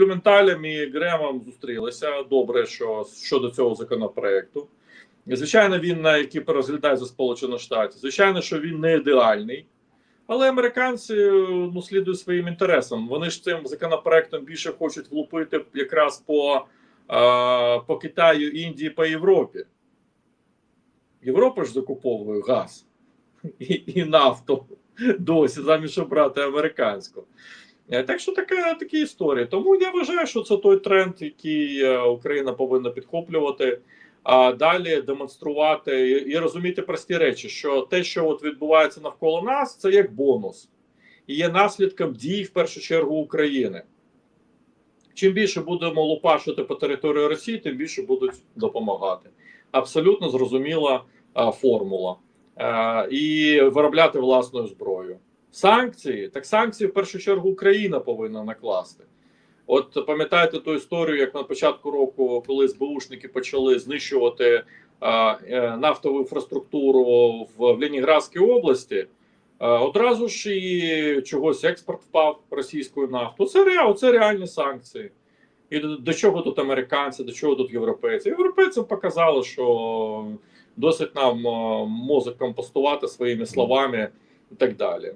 Блюменталем і Гремом зустрілися. Добре, що щодо цього законопроекту. Звичайно, він на який розглядає за Сполучених Штатів. Звичайно, що він не ідеальний. Але американці ну, слідують своїм інтересам. Вони ж цим законопроектом більше хочуть влупити якраз по, е, по Китаю, Індії, по Європі. Європа ж закуповує газ і, і нафту досі, замість брати американську. Е, Так що така такі історії. Тому я вважаю, що це той тренд, який е, Україна повинна підхоплювати, а далі демонструвати і, і розуміти прості речі, що те, що от відбувається навколо нас, це як бонус і є наслідком дій в першу чергу України. Чим більше будемо лупашити по території Росії, тим більше будуть допомагати. Абсолютно зрозуміла а, формула. А, і виробляти власною зброєю. Санкції, так санкції в першу чергу Україна повинна накласти. От пам'ятаєте ту історію, як на початку року, коли СБУшники почали знищувати а, е, нафтову інфраструктуру в, в Леніградській області, а, одразу ж і чогось експорт впав російської нафти. Це, ре- це реальні санкції. І до, до чого тут американці, до чого тут європейці? Європейцям показали, що досить нам мозок компостувати своїми словами і так далі.